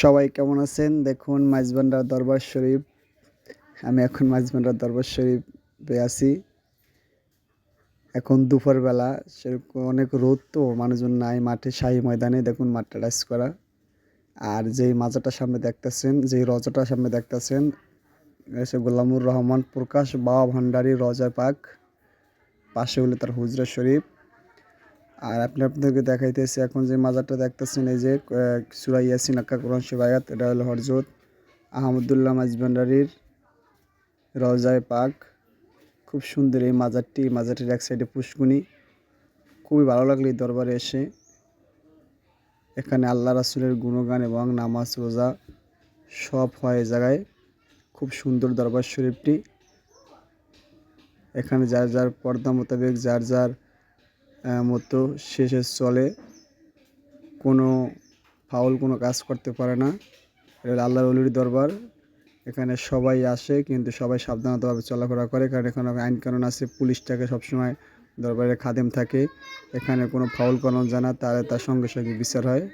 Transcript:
সবাই কেমন আছেন? দেখুন মাইজবান্ডার দরবার শরীফ। আমি এখন মাইজবান্ডার দরবার শরীফে আছি। এখন দুপুরবেলা, সেরকম অনেক রোদ তো, মানুষজন নাই মাঠে, শাহী ময়দানে। দেখুন, মাঠটা টাচ করা। আর যেই মাজাটা সামনে দেখতেছেন, যেই রজাটা সামনে দেখতেছেন সে গোলামুর রহমান প্রকাশ বাবা ভান্ডারী রজা পাক পাশে হলো তার হুজরা শরীফ। আর আপনি আপনাদেরকে দেখাইতেছি এখন যে মাজারটা দেখতেছেন, এই যে সুরাই ইয়াসিন, আক্কা কোরআন শিবায়াত এটা হলো হরজত আহমদুল্লাহ মাঝভান্ডারির রজায় পাক। খুব সুন্দর এই মাজারটি মাজারটির এক সাইডে পুষ্কুনি। খুবই ভালো লাগল এই দরবারে এসে। এখানে আল্লাহ রাসুলের গুণগান এবং নামাজ, রোজা সব হয় এই জায়গায়। খুব সুন্দর দরবার শরীফটি। এখানে যার যার পর্দা মোতাবেক, যার যার মতো শেষে চলে। কোনো ফাউল কোনো কাজ করতে পারে না। আল্লাহ আল্লাহর অলির দরবার। এখানে সবাই আসে, কিন্তু সবাই সাবধানতাভাবে চলাফেরা করে। কারণ এখানে আইন কানুন আছে, পুলিশটাকে সবসময় দরবারে খাদেম থাকে। এখানে কোনো ফাউল কানুন জানা তার তার সঙ্গে সঙ্গে বিচার হয়।